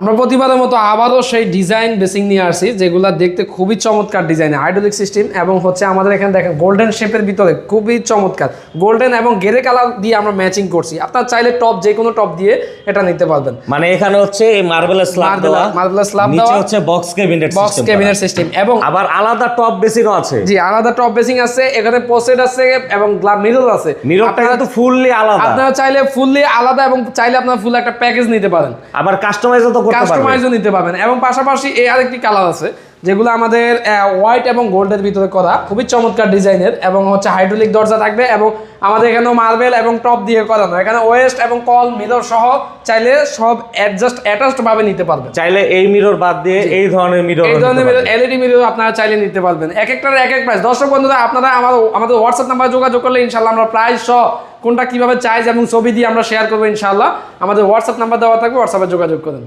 আমরা প্রতিবারের মতো আবারও সেই ডিজাইন বেসিং নিয়ে আসছি যেগুলো দেখতে খুবই চমৎকার ডিজাইন হাইড্রোলিক সিস্টেম এবং হচ্ছে আমাদের এখানে দেখেন গোল্ডেন শেপের ভিতরে খুবই চমৎকার। গোল্ডেন এবং গেরে কালার দিয়ে আমরা ম্যাচিং করছি। আপনার চাইলে টপ যে কোনো টপ দিয়ে এটা নিতে পারবেন। মানে এখানে হচ্ছে এই মার্বেলের স্ল্যাব দেওয়া slab নিচে দেওয়া। হচ্ছে box cabinet box cabinet system এবং আবার আলাদা টপ বেসিনও আছে। জি আলাদা টপ বেসিং আছে এখানে পোসেট আছে এবং মিরর আছে। মিররটা কিন্তু ফুললি আলাদা। আপনারা চাইলে ফুললি আলাদা এবং চাইলে আপনারা ফুল একটা প্যাকেজ নিতে পারেন। আবার কাস্টমাইজও তো কাস্টমাইজও নিতে পারবেন। এবং পাশাপাশি এই আরেকটি কালার আছে যেগুলো আমাদের হোয়াইট এবং গোল্ডের ভিতরে করা। খুবই চমৎকার ডিজাইনের এবং হচ্ছে হাইড্রোলিক দরজা থাকবে এবং আমাদের এখানেও মার্বেল এবং টপ দিয়ে করানো এখানে ওয়েস্ট এবং কল মিরর সহ চাইলে সব অ্যাডজাস্ট অ্যাটাচড ভাবে নিতে পারবেন চাইলে এই মিরর বাদ দিয়ে এই ধরনের মিরর এই ধরনের মিরর এলইডি মিরর আপনারা চাইলে নিতে পারবেন। এক একটার এক এক প্রাইস দর্শক বন্ধুরা আপনারা আমার আমাদের হোয়াটসঅ্যাপ নাম্বারে যোগাযোগ করলে ইনশাল্লাহ আমরা প্রাইস সহ কোনটা কীভাবে চাইজ এবং ছবি দিয়ে আমরা শেয়ার করব ইনশাল্লাহ আমাদের হোয়াটসঅ্যাপ নাম্বার দেওয়া থাকবে হোয়াটসঅ্যাপে যোগাযোগ করেন।